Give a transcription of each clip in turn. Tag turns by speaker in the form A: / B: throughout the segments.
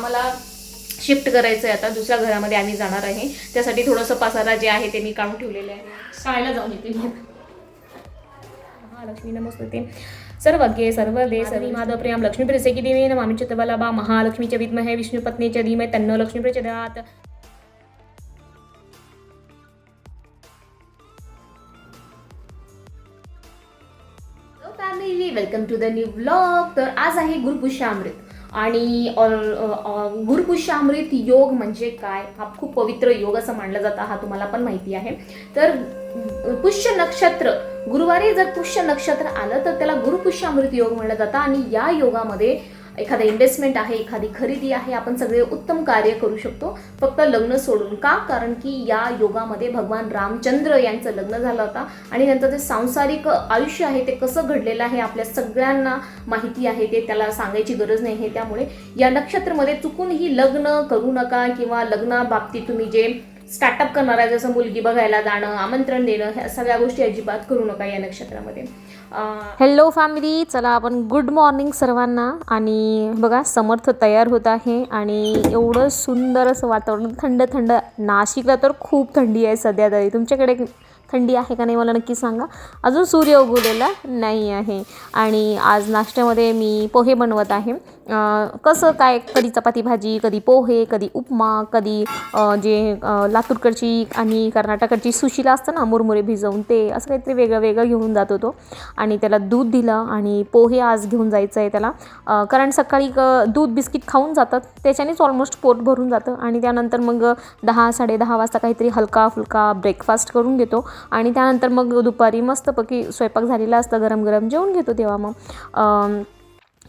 A: आम्हाला शिफ्ट करायचं आहे आता दुसऱ्या घरामध्ये आम्ही जाणार आहे. त्यासाठी थोडंसं पसारा जे आहे ते मी काढून ठेवलेलं आहे. शाळेला जाऊन येते. महालक्ष्मी नमस्ते. सर्वज्ञे सर्वदे सर्वी माधव प्रियाम लक्ष्मी प्रसेकी देवी नमामि चितबलबा महालक्ष्मीच्या विद्महे विष्णुपत्नीच्या धीमहि तन्नो लक्ष्मी प्रचोदयात्. Family welcome to the new blog तर आज आहे गुरुपुष्यामृत आणि गुरुपुष्यामृत योग म्हणजे काय? हा खूप पवित्र योग असं मानलं जातं हा तुम्हाला पण माहिती आहे. तर पुष्य नक्षत्र गुरुवारी जर पुष्य नक्षत्र आलं तर त्याला गुरुपुष्यामृत योग म्हणलं जातं. आणि या योगामध्ये एखादा इन्व्हेस्टमेंट आहे एखादी खरेदी आहे आपण सगळे उत्तम कार्य करू शकतो. फक्त लग्न सोडून का? कारण की या योगामध्ये भगवान रामचंद्र यांचं लग्न झालं होतं आणि त्यांचं जे सांसारिक आयुष्य आहे ते कसं घडलेलं आहे आपल्या सगळ्यांना माहिती आहे ते त्याला सांगायची गरज नाही. आहे त्यामुळे या नक्षत्रमध्ये चुकूनही लग्न करू नका किंवा लग्नाबाबतीत तुम्ही जे स्टार्टअप करणार आहे जसं मुलगी बघायला जाणं आमंत्रण देणं ह्या सगळ्या गोष्टी अजिबात करू नका या नक्षत्रामध्ये.
B: हॅलो फॅमिली चला आपण गुड मॉर्निंग सर्वांना. आणि बघा समर्थ तयार होत आहे आणि एवढं सुंदर असं वातावरण थंड थंड नाशिकला तर खूप थंडी आहे सध्या तरी. तुमच्याकडे थंडी आहे का नाही मला नक्की सांगा. अजून सूर्य उगवलेला नाही आहे. आणि आज नाश्त्यामध्ये मी पोहे बनवत आहे. कसं काय कधी चपाती भाजी कधी पोहे कधी उपमा कधी जे लातूरकडची आणि कर्नाटकडची सुशीला असतं ना मुरमुरे भिजवून ते असं काहीतरी वेगळं वेगळं घेऊन जात होतो. आणि त्याला दूध दिलं आणि पोहे आज घेऊन जायचं आहे त्याला कारण सकाळी क दूध बिस्किट खाऊन जातात त्याच्यानेच ऑलमोस्ट पोट भरून जातं. आणि त्यानंतर मग दहा साडेदहा वाजता काहीतरी हलका फुलका ब्रेकफास्ट करून घेतो. आणि त्यानंतर मग दुपारी मस्तपैकी स्वयंपाक झालेला असतं गरम गरम जेवून घेतो तेव्हा मग.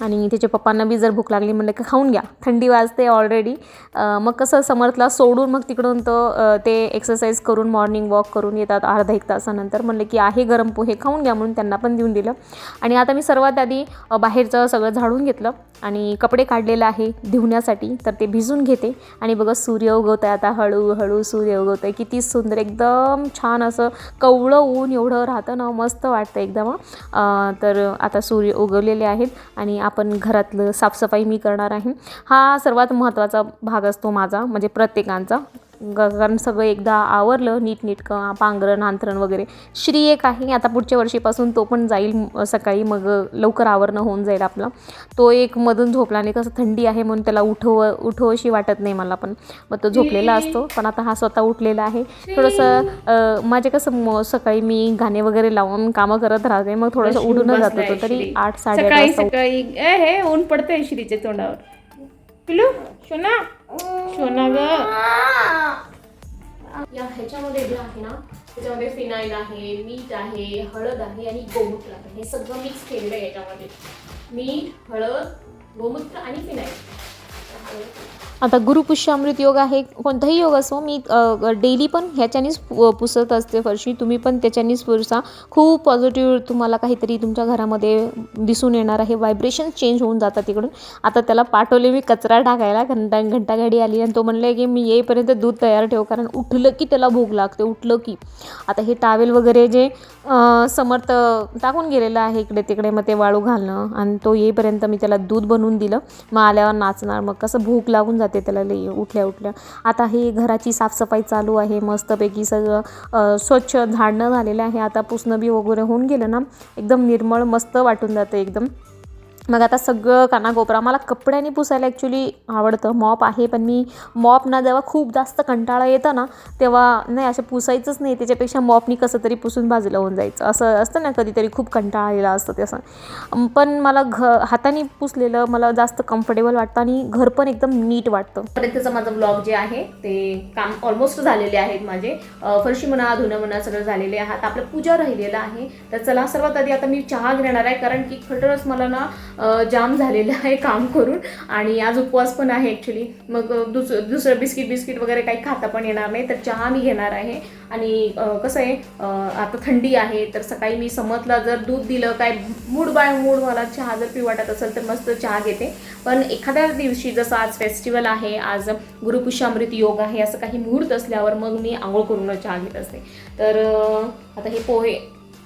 B: आणि त्याच्या पप्पांना बी जर भूक लागली म्हणलं की खाऊन घ्या. थंडी वाजते ऑलरेडी मग कसं समर्थला सोडून मग तिकडून तो ते एक्सरसाइज करून मॉर्निंग वॉक करून येतात अर्धा एक तासानंतर. म्हणलं की आहे गरम पोहे खाऊन घ्या म्हणून त्यांना पण देऊन दिलं. आणि आता मी सर्वात आधी बाहेरचं सगळं झाडून घेतलं आणि कपडे काढलेलं आहे धुवण्यासाठी तर ते भिजून घेते. आणि बघा सूर्य उगवत आहे आता हळूहळू सूर्य उगवत आहे किती सुंदर एकदम छान असं कवळं ऊन एवढं राहतं ना मस्त वाटतं एकदम. तर आता सूर्य उगवलेले आहेत आणि आपण घरातलं साफसफाई मी करणार आहे. हा सर्वात महत्त्वाचा भाग असतो माझा म्हणजे प्रत्येकांचा. कारण सगळं एकदा आवरलं नीटनीटकं पांघरण अंथरण वगैरे. श्री एक आहे आता पुढच्या वर्षीपासून तो पण जाईल सकाळी मग लवकर आवरणं होऊन जाईल आपलं. तो एक मधून झोपला आणि कसं थंडी आहे म्हणून त्याला उठव उठवशी वाटत नाही मला पण. मग तो झोपलेला असतो पण आता हा स्वतः उठलेला आहे. थोडंसं माझे कसं म- सकाळी मी गाणे वगैरे लावून कामं करत राहते मग थोडंसं उडून जात होतो तरी. आठ साडेआठ
A: सकाळी हे ऊन पडतंय श्रीच्या तोंडावर. पिलू शोना. शोना ग या ह्याच्यामध्ये जे आहे ना त्याच्यामध्ये फिनाईल आहे मीठ आहे हळद आहे आणि गोमूत्र आहे. हे सगळं मिक्स केलेलं आहे याच्यामध्ये. मीठ हळद गोमूत्र आणि फिनाईल.
B: आता गुरुपुष्यामृत योग आहे कोणताही योग असो मी डेली पण ह्याच्यानेच पु- पुसत असते फरशी. तुम्ही पण त्याच्यानेच पुरसा खूप पॉझिटिव्ह तुम्हाला काहीतरी तुमच्या घरामध्ये दिसून येणार आहे. व्हायब्रेशन चेंज होऊन जातात तिकडून आता त्याला पाठवले मी कचरा टाकायला. घंटा घंटागाडी आली आणि तो म्हणले की मी येईपर्यंत दूध तयार ठेव. कारण उठलं की त्याला भूक लागते. उठलं की. आता हे टावेल वगैरे जे समर्थ टाकून गेलेलं आहे इकडे तिकडे. मग ते वाळू घालणं. आणि तो येईपर्यंत मी त्याला दूध बनवून दिलं. मग आल्यावर नाचणार. मग कसं भूक लागून जाते. त्याला लई उठल्या उठल्या. आता हे घराची साफसफाई चालू आहे मस्तपैकी सगळं स्वच्छ झाडणं झालेलं आहे. आता पुसणं बी वगैरे होऊन गेलं ना एकदम निर्मळ मस्त वाटून जातं एकदम. मग आता सगळं कानाकोपरा. मला कपड्याने पुसायला ॲक्च्युली आवडतं. मॉप आहे पण मी मॉप ना जेव्हा खूप जास्त कंटाळा येतं ना तेव्हा नाही असं पुसायचंच नाही. त्याच्यापेक्षा मॉपनी कसं तरी पुसून बाजूला होऊन जायचं. असं असतं ना कधीतरी खूप कंटाळा आलेला असतं ते असं. पण मला घ हाताने पुसलेलं मला जास्त कम्फर्टेबल वाटतं आणि घर पण एकदम नीट वाटतं.
A: त्याचं माझं ब्लॉग जे आहे ते काम ऑलमोस्ट झालेले आहेत माझे. फरशी म्हणा धुणं म्हणा सगळं झालेले आहात आपलं पूजा राहिलेलं आहे. तर चला सर्वात आधी आता मी चहा घेणार आहे कारण की खटरच मला ना जाम झालेलं आहे काम करून. आणि आज उपवास पण आहे ॲक्च्युली मग दुसरं दुस दुसरं बिस्किट बिस्किट वगैरे काही खाता पण येणार नाही तर चहा मी घेणार आहे. आणि कसं आहे आता थंडी आहे तर सकाळी मी समतला जर दूध दिलं काय मूड बाय मूड मला चहा जर पिऊ वाटत असेल तर मस्त चहा घेते. पण एखाद्या दिवशी जसं आज फेस्टिवल आहे आज गुरुपुष्यामृत योग आहे असं काही मुहूर्त असल्यावर मग मी आंघोळ करूनच चहा घेत असते. तर आता हे पोहे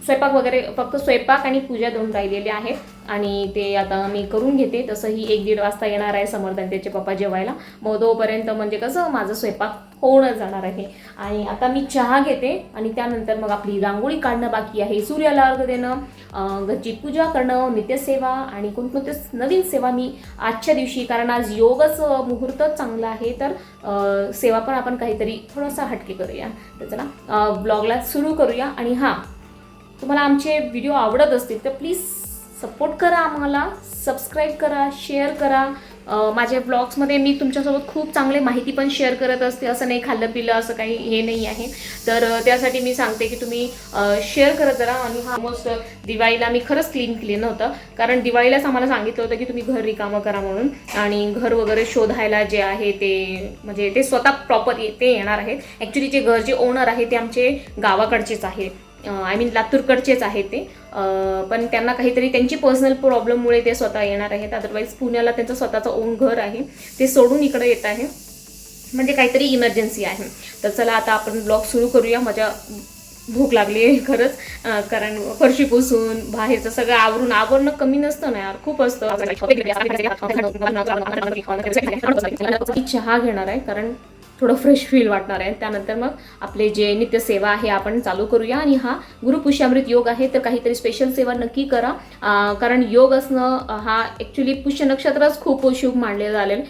B: स्वयंपाक वगैरे फक्त स्वयंपाक आणि पूजा दोन राहिलेले आहेत. आणि ते आता मी करून घेते. तसंही एक दीड वाजता येणार आहे समर्थन त्याचे पप्पा जेवायला. मग तोपर्यंत म्हणजे कसं माझं स्वयंपाक होऊन जाणार आहे. आणि आता मी चहा घेते आणि त्यानंतर मग आपली रांगोळी काढणं बाकी आहे. सूर्याला अर्घ देणं घरची पूजा करणं नित्यसेवा आणि कोणकोणत्या नवीन सेवा मी आजच्या दिवशी कारण आज योगच मुहूर्त चांगला आहे तर सेवा पण आपण काहीतरी थोडासा हटके करूया. तर चला ब्लॉगला सुरू करूया. आणि हां तुम्हाला आमचे व्हिडिओ आवडत असतील तर प्लीज सपोर्ट करा आम्हाला सबस्क्राईब करा शेअर करा. माझ्या ब्लॉग्समध्ये मी तुमच्यासोबत खूप चांगले माहिती पण शेअर करत असते. असं नाही खाल्लं पिलं असं काही हे नाही आहे. तर त्यासाठी मी सांगते की तुम्ही शेअर करत जरा. आणि हा ऑलमोस्ट दिवाळीला मी खरंच क्लीन केलं नव्हतं. कारण दिवाळीलाच आम्हाला सांगितलं होतं की तुम्ही घर रिकामं करा म्हणून. आणि घर वगैरे शोधायला जे आहे ते म्हणजे ते स्वतः प्रॉपर ते येणार आहेत. ॲक्च्युली जे घर जे ओनर आहे ते आमचे गावाकडचेच आहे आय मीन लातूरकडचेच आहेत ते. पण त्यांना काहीतरी त्यांची पर्सनल प्रॉब्लेममुळे ते स्वतः येणार आहेत. अदरवाईज पुण्याला त्यांचं स्वतःचं ओन घर आहे. ते सोडून इकडे येत आहे. म्हणजे काहीतरी इमर्जन्सी आहे. तर चला आता आपण ब्लॉग सुरू करूया. माझ्या भूक लागली आहे खरंच. कारण फरशी पुसून बाहेरचं सगळं आवरून आवरणं कमी नसतं ना यार. खूप असतं. चहा घेणार आहे. कारण थोडं फ्रेश फील वाटणार आहे. त्यानंतर मग आपले जे नित्यसेवा आहे आपण चालू करूया. आणि हा गुरुपुष्यामृत योग आहे तर काहीतरी स्पेशल सेवा नक्की करा. कारण योग असणं हा ॲक्च्युली पुष्य नक्षत्रच खूप शुभ मानले झालेलं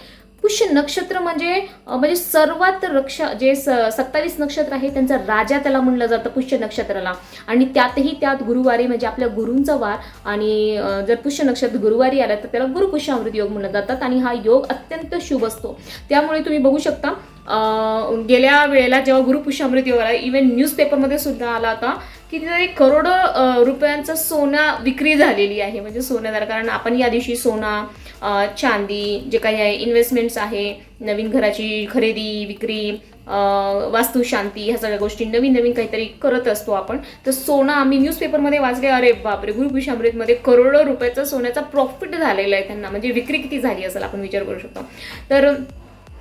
B: पुष्य नक्षत्र म्हणजे म्हणजे सर्वात रक्ष जे स सत्तावीस नक्षत्र आहे त्यांचा राजा त्याला म्हणलं जातं पुष्य नक्षत्राला. आणि त्यातही त्यात गुरुवारी म्हणजे आपल्या गुरूंचा वार आणि जर पुष्य नक्षत्र गुरुवारी आलं तर त्याला गुरुपुष्यामृत योग म्हणलं जातात आणि हा योग अत्यंत शुभ असतो. त्यामुळे तुम्ही बघू शकता गेल्या वेळेला जेव्हा गुरुपुष्यामृत योग आला इव्हन न्यूजपेपरमध्ये सुद्धा आला होता कितीतरी करोडो रुपयांचं सोना विक्री झालेली आहे. म्हणजे सोन्यादार कारण आपण या दिवशी सोना चांदी जे काही आहे इन्व्हेस्टमेंट्स आहे नवीन घराची खरेदी विक्री वास्तुशांती ह्या सगळ्या गोष्टी नवीन नवीन काहीतरी करत असतो आपण. तर सोनं आम्ही न्यूजपेपरमध्ये वाचले अरे बापरे! गुरुपुषामृतमध्ये करोडो रुपयाचा सोन्याचा प्रॉफिट झालेला आहे त्यांना. म्हणजे विक्री किती झाली असेल आपण विचार करू शकतो. तर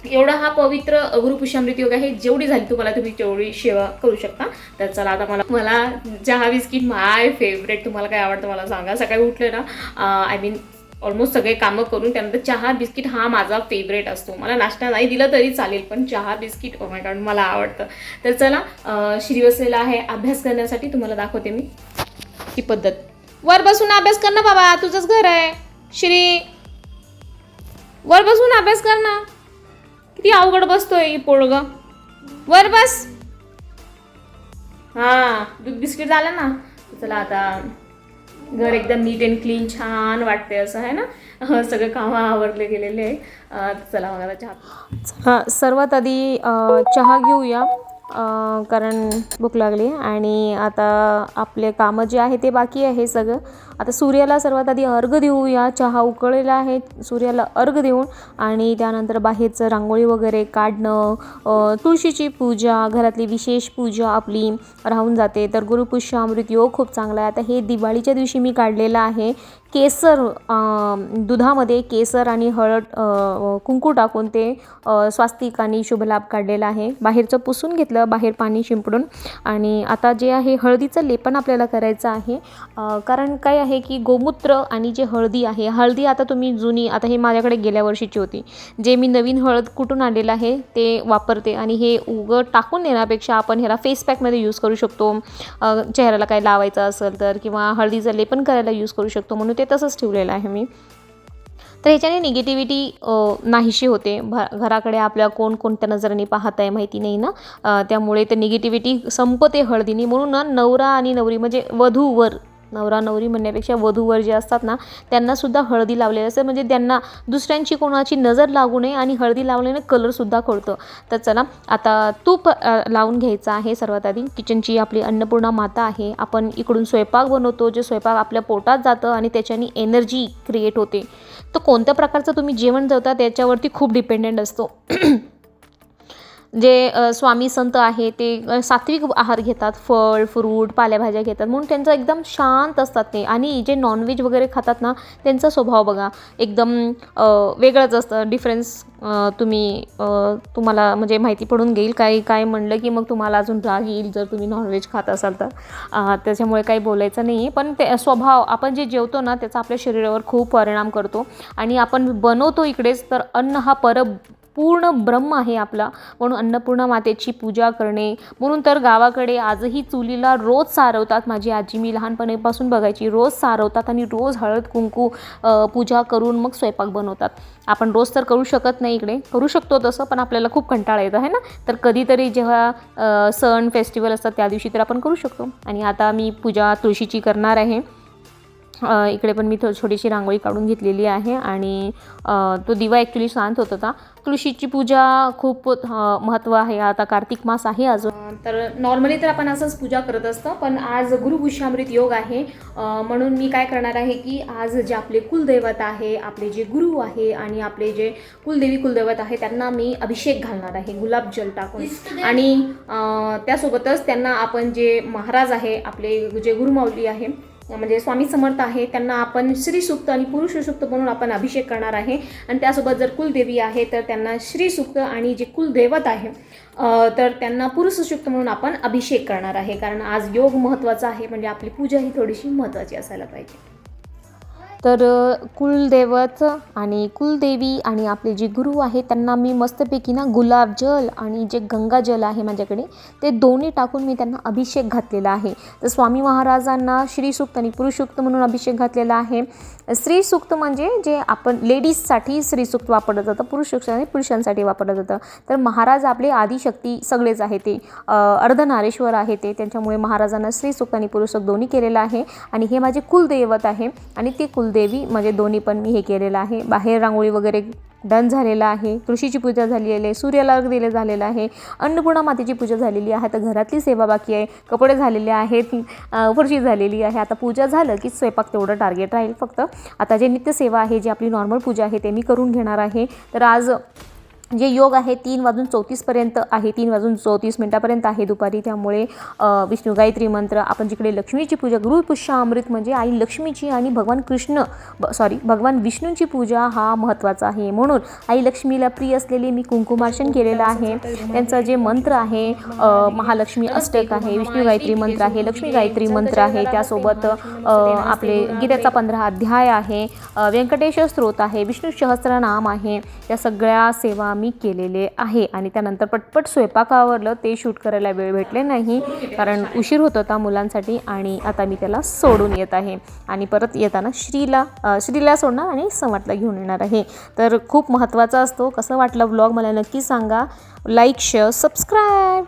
B: एवढा हा पवित्र गुरुपुष्यामृत योग आहे. जेवढी झाली तुम्हाला तुम्ही तेवढी सेवा करू शकता. तर चला आता मला मला चहा बिस्किट माय फेवरेट तुम्हाला काय आवडतं मला सांगा. सकाळी उठले ना आय मीन ऑलमोस्ट सगळे कामं करून त्यानंतर चहा बिस्किट हा माझा फेवरेट असतो. मला नाश्ता नाही दिला तरी चालेल पण चहा बिस्किट ओ माय गॉड मला आवडतं. तर चला श्री बसलेला आहे. अभ्यास करण्यासाठी तुम्हाला दाखवते मी. ही पद्धत. वर बसून अभ्यास कर ना बाबा तुझंच घर आहे. श्री. वर बसून अभ्यास कर ना. किती अवघड बसतोय पोळग वर बस. हा दूध बिस्किट झालं ना चला आता घर एकदम नीट अँड क्लीन छान वाटते असं आहे ना? सगळं कामं आवरले गेलेले आहे चला मग आता चहा.
C: सर्वात आधी चहा घेऊया. कारण भूक लागली आणि आता आपले कामं जे आहे ते बाकी आहे सगळं. आता सूर्याला सर्वात आधी अर्घ देऊया चहा उकळलेला आहे. सूर्याला अर्घ देऊन आणि त्यानंतर बाहेरचं रांगोळी वगैरे काढणं तुळशीची पूजा घरातली विशेष पूजा आपली राहून जाते. तर गुरुपुष्य अमृत योग खूप चांगला आहे. आता हे दिवाळीच्या दिवशी मी काढलेलं आहे. केसर दुधामध्ये केसर आणि हळद कुंकू टाकून ते स्वास्तिक आणि शुभलाभ काढलेला आहे. बाहेरचं पुसून घेतलं बाहेर पाणी शिंपडून. आणि आता जे आहे हळदीचं लेपन आपल्याला करायचं आहे. कारण काय आहे की गोमूत्र आणि जे हळदी आहे हळदी आता तुम्ही जुनी आता हे माझ्याकडे गेल्या वर्षीची होती. जे मी नवीन हळद कुठून आणलेलं आहे ते वापरते. आणि हे उगं टाकून देण्यापेक्षा आपण ह्याला फेस पॅकमध्ये यूज करू शकतो. चेहऱ्याला काय लावायचं असेल तर किंवा हळदीचं लेपन करायला यूज करू शकतो. म्हणून ते ते तसंच ठेवलेलं आहे मी. तर ह्याच्याने निगेटिव्हिटी नाहीशी होते. भ घराकडे आपल्या कोण कोणत्या नजरेने पाहत आहे माहिती नाही ना? त्यामुळे ते निगेटिव्हिटी संपते हळदीने. म्हणून ना नवरा आणि नवरी म्हणजे वधूवर नवरा नवरी म्हणण्यापेक्षा वधूवर जे असतात ना त्यांनासुद्धा हळदी लावलेली असते. म्हणजे त्यांना दुसऱ्यांची कोणाची नजर लागू नये आणि हळदी लावल्याने कलरसुद्धा कळतं तर चला आता तूप लावून घ्यायचं आहे सर्वात आधी. किचनची आपली अन्नपूर्णा माता आहे. आपण इकडून स्वयंपाक बनवतो जे स्वयंपाक आपल्या पोटात जातं आणि त्याच्याने एनर्जी क्रिएट होते. तर कोणत्या प्रकारचं तुम्ही जेवण जेवता त्याच्यावरती खूप डिपेंडेंट असतो.
B: जे स्वामी संत आहे ते सात्विक आहार घेतात फळ फ्रूट पालेभाज्या घेतात. म्हणून त्यांचं एकदम शांत असतात ते. आणि जे नॉनव्हेज वगैरे खातात ना त्यांचा स्वभाव बघा एकदम वेगळाच वेगळंच असतं. डिफरन्स तुम्ही तुम्हाला म्हणजे माहिती पडून घेईल काही काय म्हणलं की मग तुम्हाला अजून राग येईल जर तुम्ही नॉनव्हेज खात असाल तर. त्याच्यामुळे काही बोलायचं नाही पण ते स्वभाव आपण जे जेवतो ना त्याचा आपल्या शरीरावर खूप परिणाम करतो. आणि आपण बनवतो इकडेच तर अन्न हा पर पूर्ण ब्रह्म आहे आपला. म्हणून अन्नपूर्णा मातेची पूजा करणे. म्हणून तर गावाकडे आजही चुलीला रोज सारवतात माझी आजी. मी लहानपणीपासून बघायची रोज सारवतात आणि रोज हळद कुंकू पूजा करून मग स्वयंपाक बनवतात. आपण रोज तर करू शकत नाही इकडे. करू शकतो तसं पण आपल्याला खूप कंटाळा येतो आहे ना? तर कधीतरी जेव्हा सण फेस्टिवल असतात त्या दिवशी तर आपण करू शकतो. आणि आता मी पूजा तुळशीची करणार आहे. इकडे पण मी थो छोटीशी रांगोळी काढून घेतलेली आहे आणि तो दिवा ॲक्च्युली शांत होत होता. तुळशीची पूजा खूप महत्त्व आहे. आता कार्तिक मास आहे अजून.
A: तर नॉर्मली तर आपण असंच पूजा करत असतो पण आज गुरुपुष्यामृत योग आहे. म्हणून मी काय करणार आहे की आज जे आपले कुलदैवत आहे आपले जे गुरु आहे आणि आपले जे कुलदेवी कुलदैवत आहे त्यांना मी अभिषेक घालणार आहे गुलाबजल टाकून. आणि त्यासोबतच त्यांना आपण जे महाराज आहे आपले जे गुरुमाऊली आहे म्हणजे स्वामी समर्थ आहे त्यांना आपण श्रीसुक्त आणि पुरुष सुक्त म्हणून आपण अभिषेक करणार आहे. आणि त्यासोबत जर कुलदेवी आहे तर त्यांना श्रीसुक्त आणि जे कुलदैवत आहे तर त्यांना पुरुष सुक्त म्हणून आपण अभिषेक करणार आहे. कारण आज योग महत्त्वाचा आहे म्हणजे आपली पूजा ही थोडीशी महत्त्वाची असायला पाहिजे.
B: तर अ, कुलदैवत आणि कुलदेवी आणि आपले जे गुरु आहे त्यांना मी मस्तपैकी ना गुलाबजल आणि जे गंगाजल आहे माझ्याकडे ते दोन्ही टाकून मी त्यांना अभिषेक घातलेला आहे. तर स्वामी महाराजांना श्रीसूक्त आणि पुरुषसूक्त म्हणून अभिषेक घातलेला आहे. स्त्रीसूक्त म्हणजे जे आपण लेडीजसाठी स्त्रीसूक्त वापरलं जातं पुरुष आणि पुरुषांसाठी वापरलं जातं. तर महाराज आपले आदिशक्ती सगळेच आहे ते. अर्धनारेश्वर आहे ते. त्यांच्यामुळे महाराजांना स्त्रीसूक्त आणि पुरुषसूक्त दोन्ही केलेलं आहे. आणि हे माझे कुलदैवत आहे. आणि ते कुल कुलदेवी म्हणजे दोन्ही पण मी हे केलेलं आहे. बाहेर रांगोळी वगैरे डन झालेला आहे. तुळशीची पूजा झालेली आहे सूर्याला अर्घ दिले झालेलं आहे अन्नपूर्णा मातेची पूजा झालेली आहे. तर घरातली सेवा बाकी आहे कपडे झालेले आहेत फरशी झालेली आहे. आता पूजा झालं की स्वयंपाक तेवढं टार्गेट राहील फक्त. आता जे नित्यसेवा आहे जी आपली नॉर्मल पूजा आहे ते मी करून घेणार आहे. तर आज जे योग आहे तीन वाजून चौतीसपर्यंत आहे तीन वाजून चौतीस मिनटापर्यंत आहे दुपारी. त्यामुळे विष्णू गायत्री मंत्र आपण जिकडे लक्ष्मीची पूजा गुरुपुष्या अमृत म्हणजे आई लक्ष्मीची आणि भगवान कृष्ण ब सॉरी भगवान विष्णूंची पूजा हा महत्त्वाचा आहे. म्हणून आई लक्ष्मीला प्रिय असलेली मी कुंकुमार्चन केलेलं आहे. त्यांचं जे मंत्र आहे महालक्ष्मी अष्टक आहे विष्णू गायत्री मंत्र आहे लक्ष्मी गायत्री मंत्र आहे त्यासोबत आपले गीतेचा पंधरा अध्याय आहे व्यंकटेश स्त्रोत आहे विष्णू सहस्रनाम आहे या सगळ्या सेवा मी केलेले आहे. आणि त्यानंतर पटपट स्वयंपाक आवरलं. ते शूट करायला वेळ भेटले नाही कारण उशीर होत होता मुलांसाठी आणि आता मी त्याला सोडून येत आहे. आणि परत येताना श्रीला श्रीला सोडणार आणि समटला घेऊन येणार आहे. तर खूप महत्त्वाचा असतो. कसं वाटलं व्लॉग मला नक्की सांगा. Like share subscribe